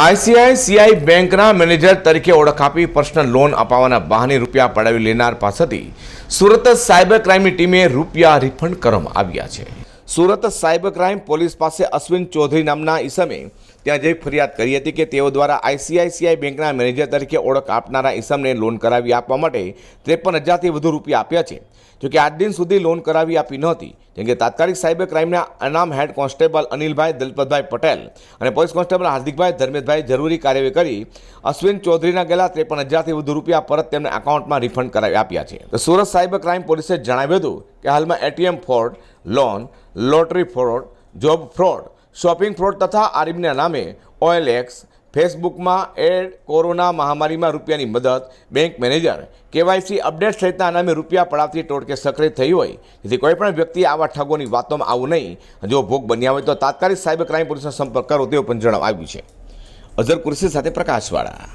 ICICI બેંકના manager તરીકે ઓળખ આપી પર્સનલ લોન અપાવવાના બહાને રૂપિયા પડાવી લેનાર પાસેથી સુરત સાયબર ક્રાઇમની ટીમે રૂપિયા રિફંડ કરવામાં આવ્યા છે. સુરત સાયબર ક્રાઇમ પોલીસ પાસે અશ્વિન ચૌધરી નામના ઈસમે ત્યાં જઈ ફરિયાદ કરી હતી કે તેઓ દ્વારા આઈસીઆઈસીઆઈ બેંકના મેનેજર તરીકે ઓળખ આપનારા ઈસમને લોન કરાવી આપવા માટે ત્રેપન હજારથી વધુ રૂપિયા આપ્યા છે. જોકે આજ દિન સુધી લોન કરાવી આપી નહોતી જેમ કે તાત્કાલિક સાયબર ક્રાઇમના અનામ હેડ કોન્સ્ટેબલ અનિલભાઈ દલપતભાઈ પટેલ અને પોલીસ કોન્સ્ટેબલ હાર્દિકભાઈ ધર્મેશભાઈ જરૂરી કાર્યવાહી કરી અશ્વિન ચૌધરીના ગયેલા ત્રેપન હજારથી વધુ રૂપિયા પરત તેમને એકાઉન્ટમાં રિફંડ કરાવી આપ્યા છે. તો સુરત સાયબર ક્રાઇમ પોલીસે જણાવ્યું હતું કે હાલમાં ATM fraud, loan, lottery fraud, job fraud, shopping fraud તથા આરબીના નામે ઓએલએક્સ ફેસબુકમાં એડ કોરોના મહામારીમાં રૂપિયાની મદદ બેંક મેનેજર કેવાયસી અપડેટ સહિતના નામે રૂપિયા પડાવતી ટોળકે સક્રિય થઈ હોય. જેથી કોઈપણ વ્યક્તિ આવા ઠગોની વાતોમાં આવું નહીં. જો ભોગ બન્યા હોય તો તાત્કાલિક સાયબર ક્રાઇમ પોલીસનો સંપર્ક કરો તેવું પણ જણાવાયું છે. અઝર કુરશી સાથે પ્રકાશવાળા.